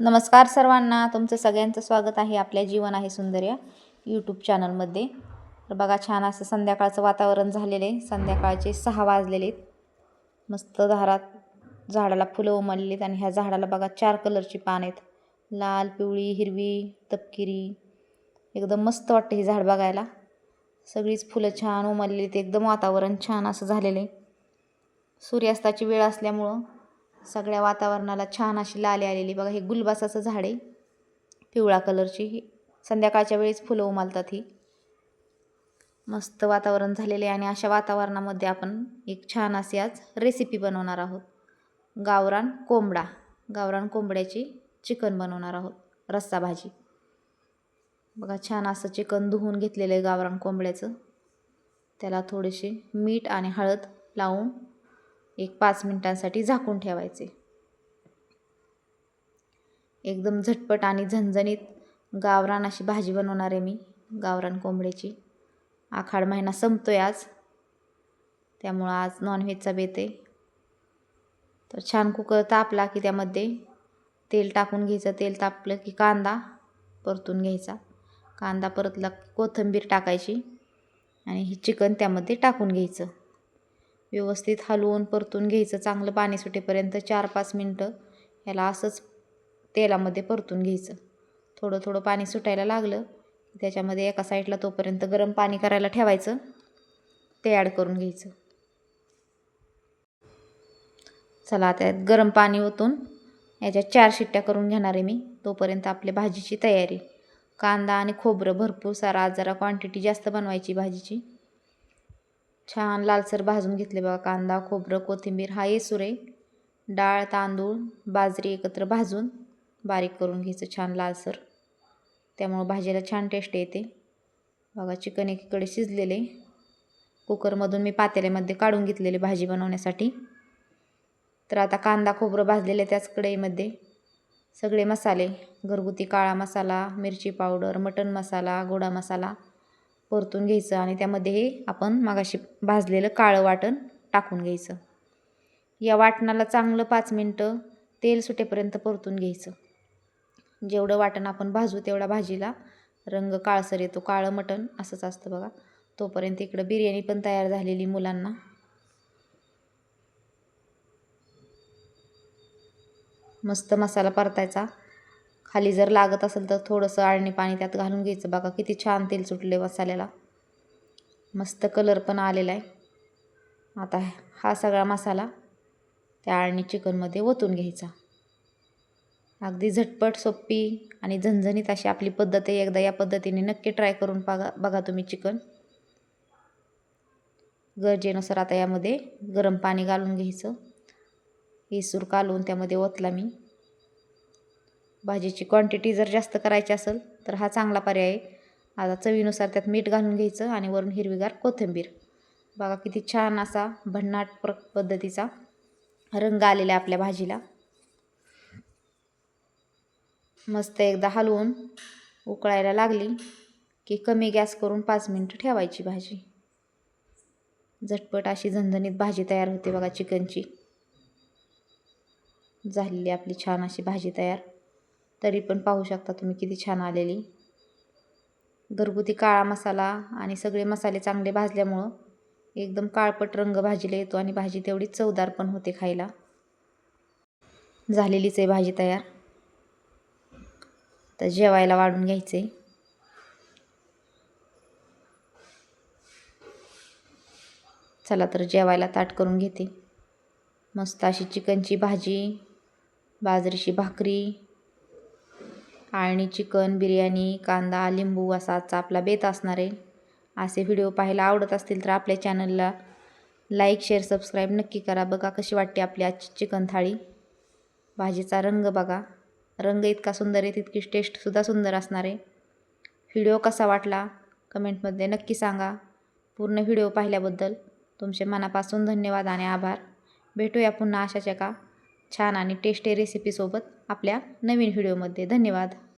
नमस्कार सर्वांना तुमचं सगळ्यांचं स्वागत आहे आपल्या जीवन आहे सुंदर या यूट्यूब चॅनलमध्ये तर बघा छान असं संध्याकाळचं वातावरण झालेलं आहे. संध्याकाळचे सहा वाजलेले आहेत. मस्त दारात झाडाला फुलं उमलली आहेत आणि ह्या झाडाला बघा चार कलरची पान आहेत. लाल पिवळी हिरवी तपकिरी. एकदम मस्त वाटतं हे झाड बघायला. सगळीच फुलं छान उमलली आहेत एकदम वातावरण छान असं झालेलं आहे. सूर्यास्ताची वेळ असल्यामुळं सगळ्या वातावरणाला छान अशी लाली आलेली. बघा हे गुलबासाचं झाड आहे. पिवळा कलरची. ही संध्याकाळच्या वेळेस फुलं उमालतात ही. मस्त वातावरण झालेले आहे आणि अशा वातावरणामध्ये आपण एक छान अशी आज रेसिपी बनवणार आहोत. गावरान कोंबडा. गावरान कोंबड्याची चिकन बनवणार आहोत. रस्सा भाजी. बघा छान असं चिकन धुवून घेतलेलं आहे गावरान कोंबड्याचं. त्याला थोडेसे मीठ आणि हळद लावून एक पाच मिनटांसाठी झाकून ठेवायचे. एकदम झटपट आणि झणझणीत गावरान अशी भाजी बनवणार आहे मी गावरान कोंबड्याची. आखाड महिना संपतो आहे आज. त्यामुळं आज नॉनव्हेजचा बेत आहे. तर छान कुकर तापला की त्यामध्ये तेल टाकून घ्यायचं. तेल तापलं की कांदा परतून घ्यायचा. कांदा परतला कोथिंबीर टाकायची आणि हे चिकन त्यामध्ये टाकून घ्यायचं. व्यवस्थित हलवून परतून घ्यायचं. चांगलं पाणी सुटेपर्यंत चार पाच मिनटं ह्याला असंच तेलामध्ये परतून घ्यायचं. थोडं थोडं पाणी सुटायला लागलं. त्याच्यामध्ये एका साईडला तोपर्यंत गरम पाणी करायला ठेवायचं. ते ॲड करून घ्यायचं. चला त्यात गरम पाणी ओतून याच्यात चार शिट्ट्या करून घेणार आहे मी. तोपर्यंत आपल्या भाजीची तयारी. कांदा आणि खोबरं भरपूर सारा आज जरा क्वांटिटी जास्त बनवायची भाजीची. छान लालसर भाजून घेतले बघा. कांदा खोबरं कोथिंबीर हा येसुरे डाळ तांदूळ बाजरी एकत्र भाजून बारीक करून घ्यायचं छान लालसर. त्यामुळं भाजीला छान टेस्ट येते. बघा चिकन एकीकडे शिजलेले. कुकरमधून मी पातेल्यामध्ये काढून घेतलेले भाजी बनवण्यासाठी. तर आता कांदा खोबरं भाजलेले त्याच कढईमध्ये. सगळे मसाले घरगुती काळा मसाला मिरची पावडर मटण मसाला गोडा मसाला परतून घ्यायचं आणि त्यामध्ये हे आपण मागाशी भाजलेलं काळं वाटण टाकून घ्यायचं. या वाटणाला चांगलं पाच मिनटं तेल सुटेपर्यंत परतून घ्यायचं. जेवढं वाटण आपण भाजू तेवढा भाजीला रंग काळसर येतो. काळं मटण असंच असतं बघा. तोपर्यंत इकडं बिर्याणी पण तयार झालेली मुलांना. मस्त मसाला परतायचा. खाली जर लागत असेल तर थोडंसं आळणी पाणी त्यात घालून घ्यायचं. बघा किती छान तेल सुटले मसाल्याला. मस्त कलर पण आलेला आहे. आता हा सगळा मसाला त्या आळणी चिकनमध्ये ओतून घ्यायचा. अगदी झटपट सोपी आणि झणझणीत अशी आपली पद्धत आहे. एकदा या पद्धतीने नक्की ट्राय करून बघा बघा तुम्ही चिकन. गरजेनुसार आता यामध्ये गरम पाणी घालून घ्यायचं. इसूर कालवून त्यामध्ये ओतला मी. भाजीची क्वांटिटी जर जास्त करायची असेल तर हा चांगला पर्याय आहे. आता चवीनुसार त्यात मीठ घालून घ्यायचं आणि वरून हिरवीगार कोथिंबीर. बघा किती छान असा भन्नाट प्र पद्धतीचा रंग आलेला आहे आपल्या भाजीला. मस्त एकदा हलवून उकळायला लागली की कमी गॅस करून पाच मिनटं ठेवायची भाजी. झटपट अशी झणझणीत भाजी तयार होते बघा चिकनची. झालेली आपली छान अशी भाजी तयार. तरी पण पाहू शकता तुम्ही किती छान आलेली. घरगुती काळा मसाला आणि सगळे मसाले चांगले भाजल्यामुळं एकदम काळपट रंग भाजीला येतो आणि भाजी तेवढी चवदार पण होते खायला. झालेलीच आहे भाजी तयार. तर जेवायला वाढून घ्यायचे चला तर जेवायला ताट करून घेते. मस्त अशी चिकनची भाजी बाजरीची भाकरी आणि चिकन बिर्याणी कांदा लिंबू असा आजचा आपला बेत असणार आहे. असे व्हिडिओ पाहायला आवडत असतील तर आपल्या चॅनलला लाईक शेअर सबस्क्राईब नक्की करा. बघा कशी वाटते आपली आजची चिकन थाळी. भाजीचा रंग बघा. रंग इतका सुंदर आहे तितकीच टेस्टसुद्धा सुंदर असणार आहे. व्हिडिओ कसा वाटला? कमेंटमध्ये नक्की सांगा. पूर्ण व्हिडिओ पाहिल्याबद्दल तुमचे मनापासून धन्यवाद आणि आभार. भेटूया पुन्हा अशाच एका छान आणि टेस्टी रेसिपीसोबत आपल्या नवीन व्हिडिओमध्ये. धन्यवाद.